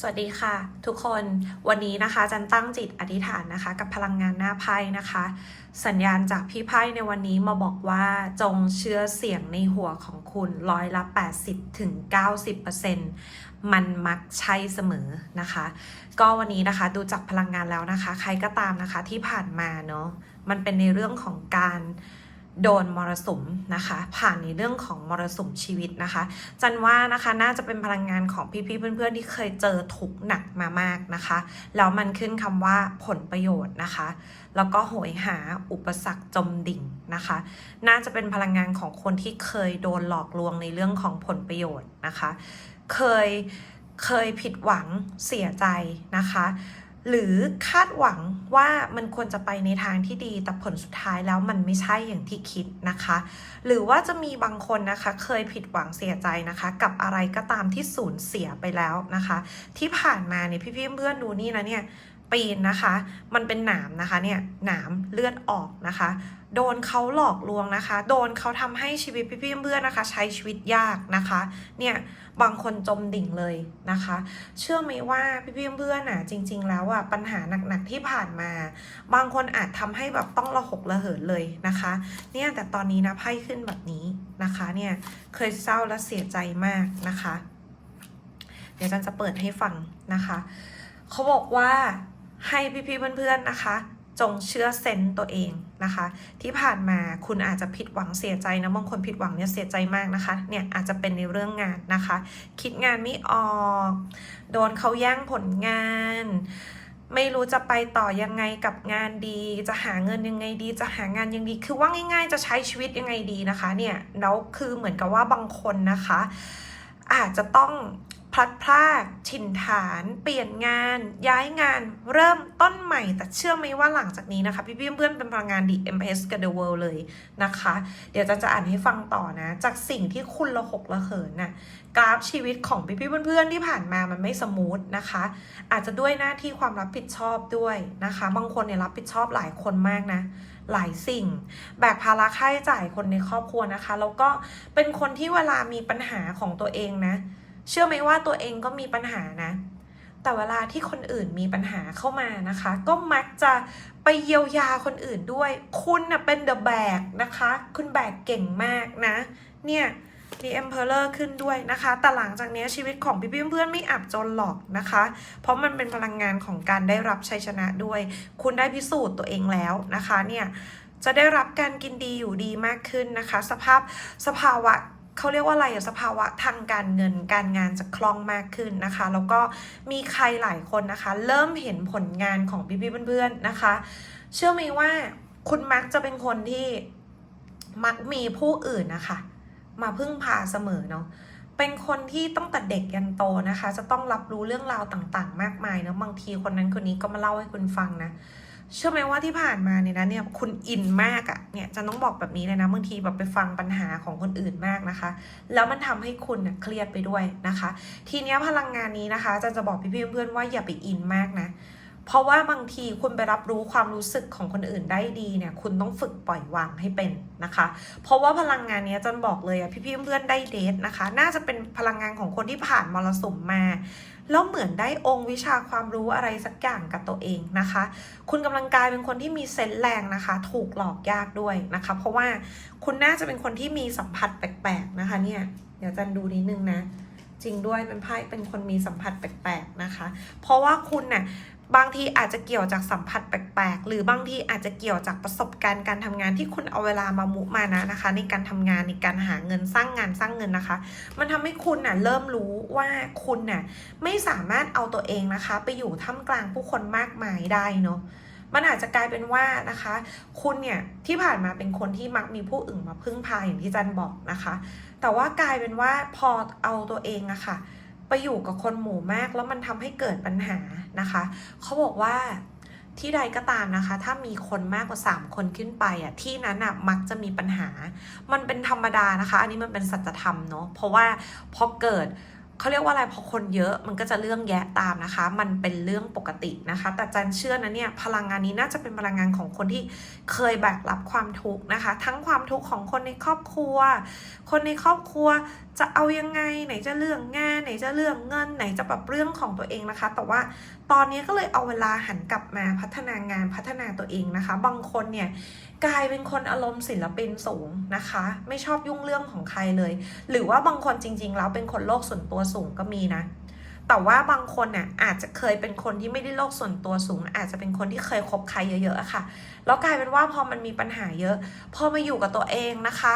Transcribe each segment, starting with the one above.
สวัสดีค่ะ ทุกคนวันนี้นะคะจันตั้งจิตอธิษฐานนะคะ กับพลังงานหน้าไพ่นะคะ สัญญาณจากพี่ไพ่ในวันนี้มาบอกว่าจงเชื่อเสียงในหัวของคุณร้อยละ 80ถึง90%มันมักใช่เสมอนะคะ ก็วันนี้นะคะดูจากพลังงานแล้วนะคะ ใครก็ตามนะคะที่ผ่านมาเนาะมันเป็นในเรื่องของการ โดนมรสุมนะคะ ผ่านในเรื่องของมรสุมชีวิตนะคะ จันว่านะคะน่าจะเป็นพลังงานของพี่ๆเพื่อนๆที่เคยเจอทุกหนักมามากนะคะแล้วมันขึ้นคำว่าผลประโยชน์นะคะ แล้วก็โหยหาอุปสรรคจมดิ่งนะคะ น่าจะเป็นพลังงานของคนที่เคยโดนหลอกลวงในเรื่องของผลประโยชน์นะคะ เคยเคยผิดหวังเสียใจนะคะ หรือคาดหวังว่ามันควรจะไปในทางที่ดี แต่ผลสุดท้ายแล้วมันไม่ใช่อย่างที่คิดนะคะ หรือว่าจะมีบางคนนะคะ เคยผิดหวังเสียใจนะคะ กับอะไรก็ตามที่สูญเสียไปแล้วนะคะ ที่ผ่านมาเนี่ยพี่ๆเพื่อนดูนี่นะเนี่ย ปีนนะคะ มันเป็นหนามนะคะเนี่ยหนามเลือดออกนะคะ โดนเขาหลอกลวงนะคะ โดนเขาทำให้ชีวิตพี่ๆเพื่อนนะคะ ใช้ชีวิตยากนะคะ เนี่ยบางคนจมดิ่งเลยนะคะ เชื่อไหมว่าพี่ๆเพื่อนๆน่ะจริง ๆ แล้วอะปัญหาหนักๆที่ผ่านมา บางคนอาจทำให้แบบต้องระหกระเหินเลยนะคะ เนี่ยแต่ตอนนี้นะไพ่ขึ้นแบบนี้นะคะเนี่ยเคยเศร้าและเสียใจมากนะคะ เดี๋ยวจันจะเปิดให้ฟังนะคะ เขาบอกว่า ให้พี่ๆเพื่อนๆนะคะ จงเชื่อเซนส์ตัวเองนะคะ ที่ผ่านมาคุณอาจจะผิดหวังเสียใจนะบางคนผิดหวังเนี่ยเสียใจมากนะคะ เนี่ยอาจจะเป็นในเรื่องงานนะคะ คิดงานไม่ออก โดนเขาแย่งผลงานไม่รู้จะไปต่อยังไงกับงานดี จะหาเงินยังไงดี จะหางานยังดี คือว่าง่ายๆ จะใช้ชีวิตยังไงดีนะคะ เนี่ยแล้วคือเหมือนกับว่าบางคนนะคะ อาจจะต้อง พลัดพรากถิ่นฐาน เปลี่ยนงาน ย้ายงาน เริ่มต้นใหม่ แต่เชื่อไหมว่าหลังจากนี้นะคะ พี่เพื่อนๆเป็นพลังงาน DMS กับ The World เลยนะคะ เดี๋ยวจะจะอ่านให้ฟังต่อนะ จากสิ่งที่คุณระหกระเหินน่ะกราฟชีวิตของพี่ๆเพื่อนๆที่ผ่านมามันไม่สมูทนะคะ อาจจะด้วยหน้าที่ความรับผิดชอบด้วยนะคะ บางคนเนี่ยรับผิดชอบหลายคนมากนะ หลายสิ่ง แบกภาระค่าใช้จ่ายคนในครอบครัวนะคะ แล้วก็เป็นคนที่เวลามีปัญหาของตัวเองนะ เชื่อไหมว่าตัวเองก็มีปัญหานะ แต่เวลาที่คนอื่นมีปัญหาเข้ามานะคะ ก็มักจะไปเยียวยาคนอื่นด้วย คุณนะเป็นเดอะแบกนะคะ คุณแบกเก่งมากนะ เนี่ยมี Emperor ขึ้นด้วยนะคะ แต่หลังจากนี้ชีวิตของพี่ๆเพื่อนๆไม่อับจนหรอกนะคะ เพราะมันเป็นพลังงานของการได้รับชัยชนะด้วย คุณได้พิสูจน์ตัวเองแล้วนะคะ เนี่ยจะได้รับการกินดีอยู่ดีมากขึ้นนะคะ สภาพสภาวะ เขาเรียกว่าอะไรสภาวะทางการเงินการงานจะคล่องมากขึ้นนะคะ แล้วก็มีใครหลายคนนะคะ เริ่มเห็นผลงานของพี่ๆเพื่อนๆนะคะ เชื่อไหมว่าคุณมักจะเป็นคนที่มักมีผู้อื่นนะคะ มาพึ่งพาเสมอเนาะเป็นคนที่ตั้งแต่เด็กยันโตนะคะ จะต้องรับรู้เรื่องราวต่างๆ มากมายเนาะบางทีคนนั้นคนนี้ก็มาเล่าให้คุณฟังนะ เชื่อไหมว่าที่ผ่านมาเนี่ยนะเนี่ยคุณอินมากอะ่ะเนี่ยจะต้องบอกแบบนี้เลยนะบางทีแบบไปฟังปัญหาของคนอื่นมากนะคะ แล้วมันทำให้คุณน่ะเครียดไปด้วยนะคะ ทีเนี้ยพลังงานนี้นะคะจะจะบอกพี่ๆเพื่อนๆว่าอย่าไปอินมากนะเพราะว่าบางทีคุณไปรับรู้ความรู้สึกของคนอื่นได้ดีเนี่ย คุณต้องฝึกปล่อยวางให้เป็นนะคะ เพราะว่าพลังงานนี้จนบอกเลยอะพี่ๆเพื่อนๆได้เดทนะคะ น่าจะเป็นพลังงานของคนที่ผ่านมรสุมมา แล้วเหมือนได้องค์วิชาความรู้อะไรสักอย่างกับตัวเองนะคะ คุณกำลังกลายเป็นคนที่มีเซนส์แรงนะคะ ถูกหลอกยากด้วยนะคะ เพราะว่าคุณน่าจะเป็นคนที่มีสัมผัสแปลกๆนะคะเนี่ยเดี๋ยวจันดูนิดนึงนะจริงด้วยเป็นไพ่เป็นคนมีสัมผัสแปลกๆนะคะ เพราะว่าคุณน่ะ บางทีอาจจะเกี่ยวจากสัมผัสแปลกๆ หรือบางทีอาจจะเกี่ยวจากประสบการณ์การทำงานที่คุณเอาเวลามามุมานะนะคะ ในการทำงานในการหาเงินสร้างงานสร้างเงินนะคะ มันทำให้คุณน่ะเริ่มรู้ว่าคุณน่ะไม่สามารถเอาตัวเองนะคะ ไปอยู่ท่ามกลางผู้คนมากมายได้เนาะมันอาจจะกลายเป็นว่านะคะ คุณเนี่ยที่ผ่านมาเป็นคนที่มักมีผู้อื่นมาพึ่งพาอย่างที่จันบอกนะคะ แต่ว่ากลายเป็นว่าพอเอาตัวเองอะค่ะ อยู่กับคนหมู่มากแล้วมันทำให้เกิดปัญหานะคะ เขาบอกว่าที่ใดก็ตามนะคะ ถ้ามีคนมากกว่า 3 คนขึ้นไปอะที่นั้นอะมักจะมีปัญหา มันเป็นธรรมดานะคะ อันนี้มันเป็นสัจธรรมเนาะเพราะว่าพอเกิด เขาเรียกว่าอะไรพอคนเยอะมันก็จะเรื่องแยะตามนะคะ มันเป็นเรื่องปกตินะคะ แต่จันเชื่อนะเนี่ยพลังงานนี้น่าจะเป็นพลังงานของคนที่เคยแบกรับความทุกข์นะคะ ทั้งความทุกข์ของคนในครอบครัว คนในครอบครัวจะเอายังไงไหนจะเรื่องงานไหนจะเรื่องเงินไหนจะแบบเรื่องของตัวเองนะคะ แต่ว่าตอนนี้ก็เลยเอาเวลาหันกลับมาพัฒนางานพัฒนาตัวเองนะคะ บางคนเนี่ย กลายเป็นคนอารมณ์ศิลปินสูงนะคะ ไม่ชอบยุ่งเรื่องของใครเลย หรือว่าบางคนจริง ๆ แล้วเป็นคนโลกส่วนตัวสูงก็มีนะ แต่ว่าบางคนน่ะอาจจะเคยเป็นคนที่ไม่ได้โลกส่วนตัวสูง อาจจะเป็นคนที่เคยคบใครเยอะๆค่ะ แล้วกลายเป็นว่าพอมันมีปัญหาเยอะ พอมาอยู่กับตัวเองนะคะ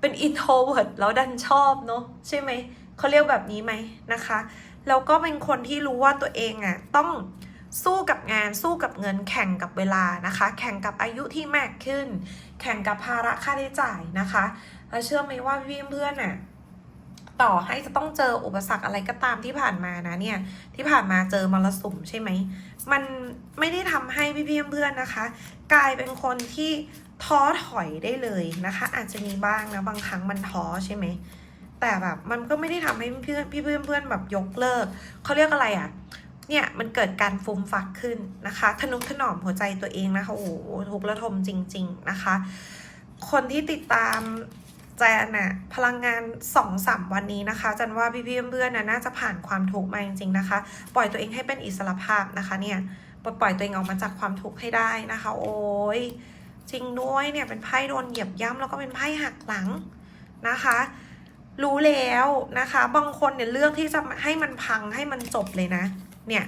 เป็น introvert แล้วดันชอบเนอะใช่ไหมเขาเรียกแบบนี้ไหมนะคะ แล้วก็เป็นคนที่รู้ว่าตัวเองอะต้อง สู้กับงานสู้กับเงินแข่งกับเวลานะคะ แข่งกับอายุที่มากขึ้น แข่งกับภาระค่าใช้จ่ายนะคะแล้วเชื่อไหมว่าพี่เพื่อนๆน่ะต่อให้จะต้องเจออุปสรรคอะไรก็ตามที่ผ่านมานะเนี่ยที่ผ่านมาเจอมรสุมใช่ไหมมันไม่ได้ทำให้พี่เพื่อนๆนะคะ กลายเป็นคนที่ท้อถอยได้เลยนะคะ อาจจะมีบ้างนะบางครั้งมันท้อใช่ไหมแต่แบบมันก็ไม่ได้ทำให้เพื่อนพี่เพื่อนเพื่อนแบบยกเลิกเขาเรียกอะไรอะ เนี่ยมันเกิดการฟูมฟักขึ้นนะคะ ทนุถนอมหัวใจตัวเองนะคะ โอ้โหทุกข์ระทมจริง ๆนะคะ คนที่ติดตามแจนน่ะพลังงานสองสามวันนี้นะคะจันว่าพี่ๆเพื่อนๆน่ะน่าจะผ่านความทุกข์มาจริงๆนะคะ ปล่อยตัวเองให้เป็นอิสระภาพนะคะเนี่ยปล่อยตัวเองออกมาจากความทุกข์ให้ได้นะคะ โอ้ยจริงด้วยเนี่ยเป็นไพ่โดนเหยียบย่ำแล้วก็เป็นไพ่หักหลังนะคะ รู้แล้วนะคะ บางคนเนี่ยเลือกที่จะให้มันพังให้มันจบเลยนะ เนี่ย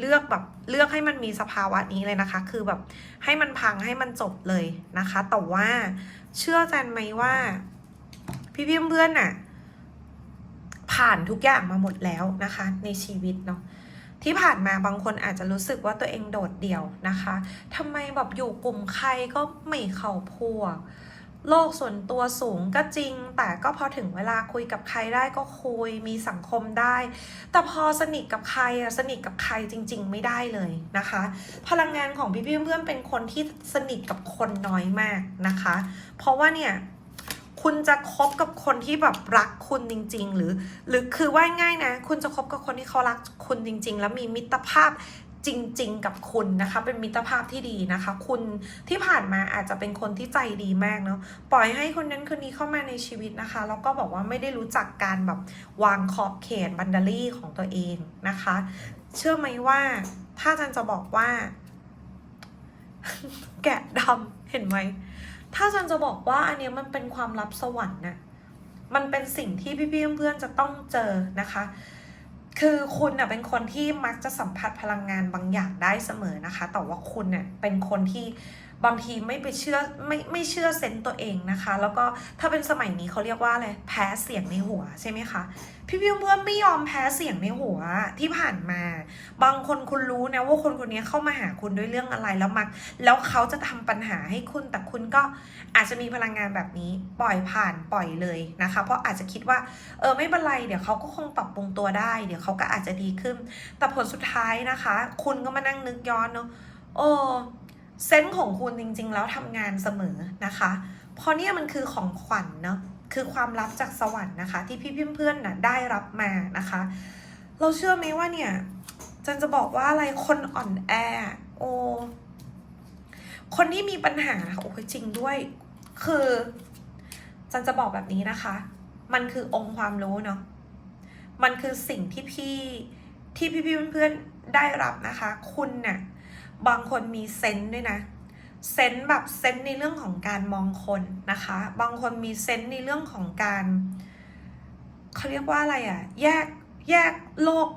เลือกแบบเลือกให้มันมีสภาวะนี้เลยนะคะ คือแบบให้มันพังให้มันจบเลยนะคะ แต่ว่าเชื่อจันไหมว่า พี่พี่เพื่อนๆน่ะผ่านทุกอย่างมาหมดแล้วนะคะ ในชีวิตเนาะที่ผ่านมาบางคนอาจจะรู้สึกว่าตัวเองโดดเดี่ยวนะคะทำไมแบบอยู่กลุ่มใครก็ไม่เข้าพวก โลกส่วนตัวสูงก็จริง แต่ก็พอถึงเวลาคุยกับใครได้ก็คุยมีสังคมได้ แต่พอสนิทกับใครอะสนิทกับใครจริง ๆ ไม่ได้เลยนะคะ พลังงานของพี่พี่เพื่อนๆเป็นคนที่สนิทกับคนน้อยมากนะคะ เพราะว่าเนี่ยคุณจะคบกับคนที่แบบรักคุณจริง ๆ หรือ หรือคือว่าง่ายนะ คุณจะคบกับคนที่เขารักคุณจริง ๆ แล้วมีมิตรภาพ จริง ๆ กับคุณนะคะ เป็นมิตรภาพที่ดีนะคะ คุณที่ผ่านมาอาจจะเป็นคนที่ใจดีมากเนาะปล่อยให้คนนั้นคนนี้เข้ามาในชีวิตนะคะ แล้วก็บอกว่าไม่ได้รู้จักการแบบวางขอบเขตบันดาลี่ของตัวเองนะคะ เชื่อไหมว่าถ้าจันจะบอกว่า แกะดำเห็นไหมถ้าจันจะบอกว่าอันนี้มันเป็นความลับสวรรค์น่ะมันเป็นสิ่งที่พี่ๆเพื่อนๆจะต้องเจอนะคะ คือคุณเน่ยเป็นคนที่มักจะสัมผัสพลังงานบางอย่างได้เสมอนะคะ แต่ว่าคุณเนี่ยเป็นคนที่ บางทีไม่ไปเชื่อไม่ไม่เชื่อเซนต์ตัวเองนะคะ แล้วก็ถ้าเป็นสมัยนี้เขาเรียกว่าอะไรแพ้เสียงในหัวใช่ไหมคะพี่พี่เพื่อนๆไม่ยอมแพ้เสียงในหัวที่ผ่านมา บางคนคุณรู้นะว่าคนคนนี้เข้ามาหาคุณด้วยเรื่องอะไรแล้วมัก แล้วเขาจะทำปัญหาให้คุณ แต่คุณก็อาจจะมีพลังงานแบบนี้ปล่อยผ่านปล่อยเลยนะคะ เพราะอาจจะคิดว่าเออไม่เป็นไรเดี๋ยวเขาก็คงปรับปรุงตัวได้ เดี๋ยวเขาก็อาจจะดีขึ้น แต่ผลสุดท้ายนะคะ คุณก็มานั่งนึกย้อนเนาะโอ้ เซนส์ของคุณจริง ๆ แล้วทำงานเสมอนะคะเพราะเนี่ยมันคือของขวัญเนาะคือความลับจากสวรรค์นะคะ ที่พี่เพื่อนๆน่ะได้รับมานะคะ เราเชื่อไหมว่าเนี่ยจันจะบอกว่าอะไรคนอ่อนแอโอคนที่มีปัญหาโอ้ยจริงด้วย คือจันจะบอกแบบนี้นะคะ มันคือองค์ความรู้เนาะมันคือสิ่งที่พี่ที่พี่พี่เพื่อนๆได้รับนะคะ คุณเนี่ย บางคนมีเซนส์ด้วยนะเซนส์แบบเซนส์ในเรื่องของการมองคนนะคะ บางคนมีเซนส์ในเรื่องของการเขาเรียกว่าอะไรอะ่ะแยกแยกโลก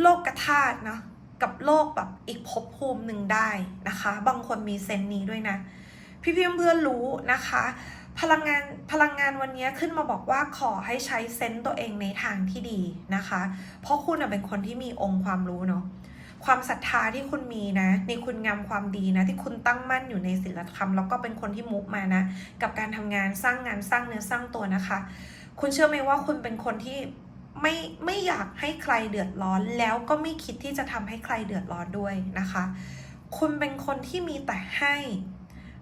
โลกกระธาตุเนาะกับโลกแบบอีกภพภูมิหนึ่งได้นะคะ บางคนมีเซนส์นี้ด้วยนะ พี่พี่เพื่อนๆรู้นะคะ พลังงานพลังงานวันนี้ขึ้นมาบอกว่าขอให้ใช้เซนต์ตัวเองในทางที่ดีนะคะ เพราะคุณเป็นคนที่มีองค์ความรู้เนาะ ความศรัทธาที่คุณมีนะ ในคุณงามความดีนะ ที่คุณตั้งมั่นอยู่ในศีลธรรมแล้วก็เป็นคนที่มุกมานะ กับการทำงานสร้างงานสร้างเนื้อสร้างตัวนะคะ คุณเชื่อไหมว่าคุณเป็นคนที่ไม่ไม่อยากให้ใครเดือดร้อน แล้วก็ไม่คิดที่จะทำให้ใครเดือดร้อนด้วยนะคะ คุณเป็นคนที่มีแต่ให้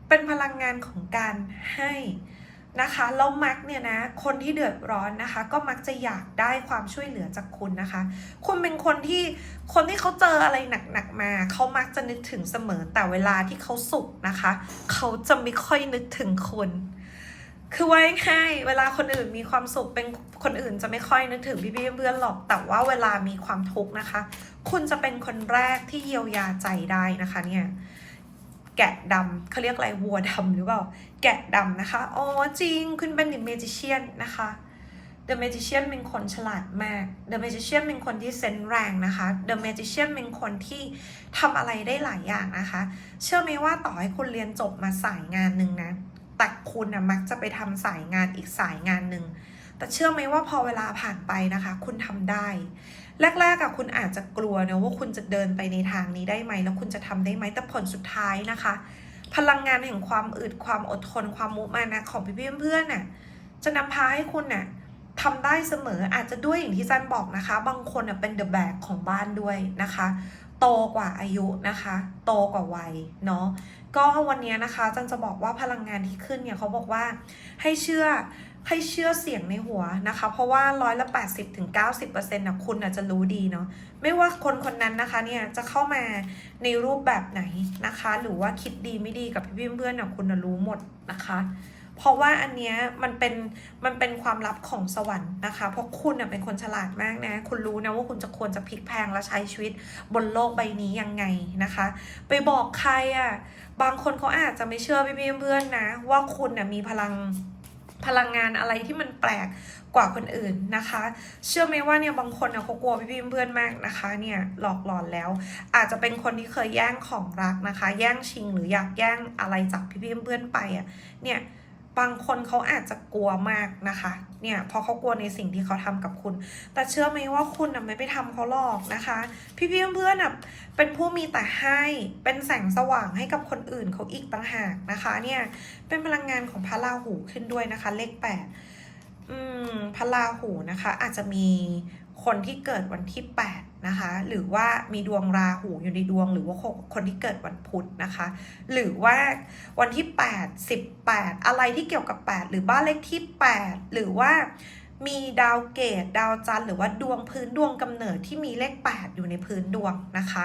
เป็นพลังงานของการให้ นะคะแล้วมักเนี่ยนะคนที่เดือดร้อนนะคะ ก็มักจะอยากได้ความช่วยเหลือจากคุณนะคะ คุณเป็นคนที่คนที่เขาเจออะไรหนักๆมาเขามักจะนึกถึงเสมอแต่เวลาที่เขาสุขนะคะ เขาจะไม่ค่อยนึกถึงคุณคือไว้ง่ายเวลาคนอื่นมีความสุขเป็นคนอื่นจะไม่ค่อยนึกถึงพี่เพื่อนหรอก แต่ว่าเวลามีความทุกข์นะคะ คุณจะเป็นคนแรกที่เยียวยาใจได้นะคะเนี่ย แกะดำเขาเรียกอะไรวัวดำหรือเปล่า แกะดำนะคะ อ๋อจริงคุณเป็น The Magician นนะคะ The Magician เป็นคนฉลาดมาก The Magician เป็นคนที่เซนแรงนะคะ The Magician เป็นคนที่ทำอะไรได้หลายอย่างนะคะ เชื่อไหมว่าต่อให้คุณเรียนจบมาสายงานหนึ่งนะ แต่คุณนะมักจะไปทำสายงานอีกสายงานหนึ่ง แต่เชื่อไหมว่าพอเวลาผ่านไปนะคะ คุณทำได้ แรกๆอะคุณอาจจะกลัวนะว่าคุณจะเดินไปในทางนี้ได้ไหม แล้วคุณจะทำได้ไหมแต่ผลสุดท้ายนะคะ พลังงานแห่งความอึดความอดทนความมุมานะของพี่ๆเพื่อนๆน่ะจะนำพาให้คุณน่ะทำได้เสมออาจจะด้วยอย่างที่จันบอกนะคะ บางคนน่ะเป็นเดอะแบกของบ้านด้วยนะคะ โตกว่าอายุนะคะ โตกว่าวัยเนาะก็วันนี้นะคะจันจะบอกว่าพลังงานที่ขึ้นเนี่ยเขาบอกว่าให้เชื่อ ให้เชื่อเสียงในหัวนะคะ เพราะว่าร้อยละแปดสิบถึงเก้าสิบเปอร์เซ็นต์นะคุณอาจจะรู้ดีเนาะไม่ว่าคนคนนั้นนะคะเนี่ยจะเข้ามาในรูปแบบไหนนะคะ หรือว่าคิดดีไม่ดีกับพี่เพื่อนๆนะคุณนะรู้หมดนะคะ เพราะว่าอันเนี้ยมันเป็นมันเป็นความลับของสวรรค์นะคะ เพราะคุณน่ะเป็นคนฉลาดมากนะ คุณรู้นะว่าคุณจะควรจะพลิกแพงและใช้ชีวิตบนโลกใบนี้ยังไงนะคะ ไปบอกใครอะ่ะบางคนเขาอาจจะไม่เชื่อพี่เพื่อนๆนะ ว่าคุณน่ะมีพลัง พลังงานอะไรที่มันแปลกกว่าคนอื่นนะคะ เชื่อไหมว่าเนี่ยบางคนเนี่ยเขากลัวพี่ๆเพื่อนมากนะคะ เนี่ยหลอกหลอนแล้ว อาจจะเป็นคนที่เคยแย่งของรักนะคะ แย่งชิงหรืออยากแย่งอะไรจากพี่ๆเพื่อนไปอะเนี่ย บางคนเขาอาจจะกลัวมากนะคะ เนี่ยเพราะเขากลัวในสิ่งที่เขาทำกับคุณ แต่เชื่อไหมว่าคุณน่ะไม่ไปทำเขาหรอกนะคะ พี่ๆเพื่อนๆน่ะเป็นผู้มีแต่ให้ เป็นแสงสว่างให้กับคนอื่นเขาอีกต่างหากนะคะ เนี่ยเป็นพลังงานของพระราหูขึ้นด้วยนะคะ เลขแปดพระราหูนะคะ อาจจะมี คนที่เกิดวันที่ 8 นะคะ หรือว่ามีดวงราหูอยู่ในดวง หรือว่าคนที่เกิดวันพุธนะคะ หรือว่าวันที่ 8 18 อะไรที่เกี่ยวกับ 8 หรือบ้านเลขที่ 8 หรือว่ามีดาวเกตดาวจันทร์หรือว่าดวงพื้นดวงกำเนิดที่มีเลข 8 อยู่ในพื้นดวงนะคะ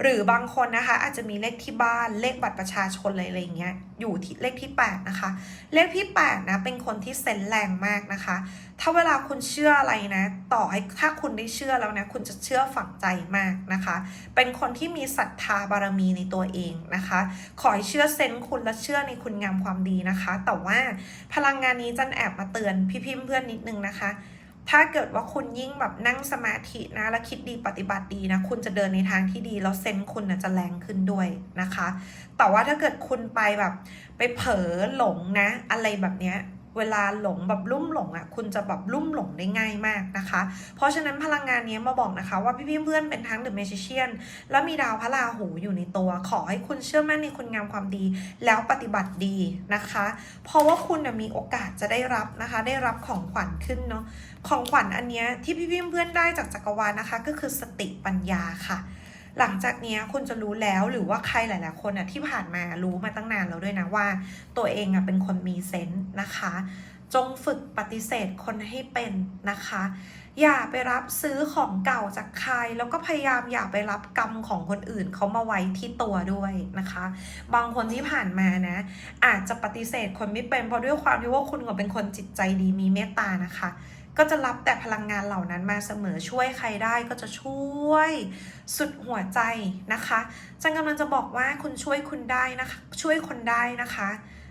หรือบางคนนะคะอาจจะมีเลขที่บ้านเลขบัตรประชาชนอะไรอย่างเงี้ยอยู่ที่เลขที่ 8 นะคะ เลขที่ 8 นะเป็นคนที่เซนแรงมากนะคะถ้าเวลาคุณเชื่ออะไรนะ ต่อให้ถ้าคุณได้เชื่อแล้วนะคุณจะเชื่อฝังใจมากนะคะ เป็นคนที่มีศรัทธาบารมีในตัวเองนะคะ ขอให้เชื่อเซนคุณและเชื่อในคุณงามความดีนะคะ แต่ว่าพลังงานนี้จันแอบมาเตือนพี่ๆเพื่อนนิดนึงนะคะถ้าเกิดว่าคุณยิ่งแบบนั่งสมาธินะและคิดดีปฏิบัติดีนะ คุณจะเดินในทางที่ดี แล้วเซนคุณนะจะแรงขึ้นด้วยนะคะ แต่ว่าถ้าเกิดคุณไปแบบ ไปเผลอหลงนะ อะไรแบบเนี้ย เวลาหลงแบบลุ่มหลงอะคุณจะแบบลุ่มหลงได้ง่ายมากนะคะ เพราะฉะนั้นพลังงานนี้มาบอกนะคะ ว่าพี่ๆเพื่อนเป็นทั้งเดอะเมจิเชียนและมีดาวพระราหูอยู่ในตัว ขอให้คุณเชื่อมั่นในคุณงามความดี แล้วปฏิบัติดีนะคะ เพราะว่าคุณมีโอกาสจะได้รับนะคะ ได้รับของขวัญขึ้นเนาะของขวัญอันเนี้ยที่พี่ๆเพื่อนได้จากจักรวาลนะคะ ก็คือสติปัญญาค่ะ หลังจากนี้คุณจะรู้แล้วหรือว่าใครหลาย ๆ คนอะที่ผ่านมารู้มาตั้งนานแล้วด้วยนะว่า ตัวเองอะเป็นคนมีเซนส์นะคะ จงฝึกปฏิเสธคนให้เป็นนะคะ อย่าไปรับซื้อของเก่าจากใคร แล้วก็พยายามอย่าไปรับกรรมของคนอื่นเขามาไว้ที่ตัวด้วยนะคะ บางคนที่ผ่านมานะ อาจจะปฏิเสธคนไม่เป็นเพราะด้วยความที่ว่าคุณก็เป็นคนจิตใจดีมีเมตตานะคะ ก็จะรับแต่พลังงานเหล่านั้นมาเสมอช่วยใครได้ก็จะช่วยสุดหัวใจนะคะจันกำลังจะบอกว่าคุณช่วยคุณได้นะคะ ช่วยคนได้นะคะ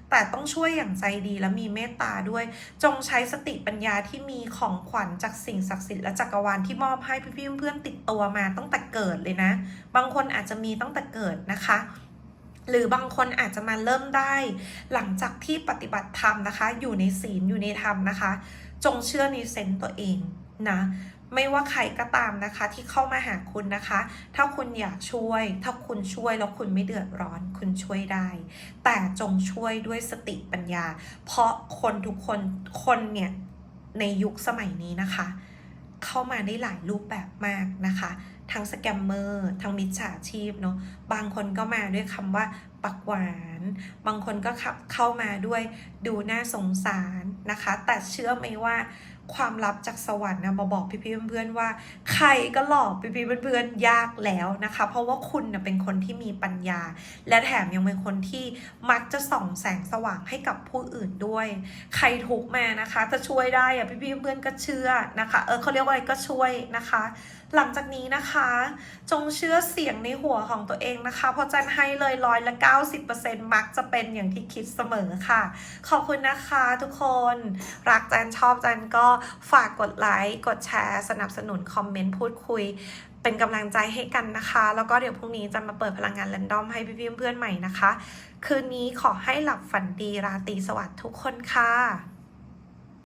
แต่ต้องช่วยอย่างใจดีและมีเมตตาด้วย จงใช้สติปัญญาที่มีของขวัญจากสิ่งศักดิ์สิทธิ์และจักรวาลที่มอบให้พี่ๆเพื่อนติดตัวมาตั้งแต่เกิดเลยนะ บางคนอาจจะมีตั้งแต่เกิดนะคะหรือบางคนอาจจะมาเริ่มได้ หลังจากที่ปฏิบัติธรรมนะคะ อยู่ในศีลอยู่ในธรรมนะคะ จงเชื่อในเซนต์ตัวเองนะไม่ว่าใครก็ตามนะคะที่เข้ามาหาคุณนะคะ ถ้าคุณอยากช่วย ถ้าคุณช่วยแล้วคุณไม่เดือดร้อน คุณช่วยได้ แต่จงช่วยด้วยสติปัญญา เพราะคนทุกคนคนเนี่ยในยุคสมัยนี้นะคะ เข้ามาได้หลายรูปแบบมากนะคะ ทั้งสแกมเมอร์ทั้งมิจฉาชีพเนาะบางคนก็มาด้วยคำว่าปักหวาน บางคนก็ขับเข้ามาด้วยดูน่าสงสารนะคะ แต่เชื่อไหมว่า ความลับจากสวรรค์นะมาบอกพี่ๆเพื่อนๆว่า ใครก็หลอกพี่ๆเพื่อนๆยากแล้วนะคะ เพราะว่าคุณนะเป็นคนที่มีปัญญา และแถมยังเป็นคนที่มักจะส่องแสงสว่างให้กับผู้อื่นด้วย ใครทุกข์มานะคะจะช่วยได้อะพี่ๆเพื่อนๆก็เชื่อนะคะ เออเขาเรียกว่าอะไรก็ช่วยนะคะ หลังจากนี้นะคะ จงเชื่อเสียงในหัวของตัวเองนะคะ เพราะจันให้เลยร้อยละ 90%มักจะเป็นอย่างที่คิดเสมอค่ะ ขอบคุณนะคะทุกคน รักจันชอบจันก็ฝากกดไลค์ กดแชร์ สนับสนุนคอมเมนต์พูดคุย เป็นกำลังใจให้กันนะคะ แล้วก็เดี๋ยวพรุ่งนี้จะมาเปิดพลังงานแรนดอมให้พี่ๆเพื่อนๆใหม่นะคะ คืนนี้ขอให้หลับฝันดีราตรีสวัสดิ์ทุกคนค่ะ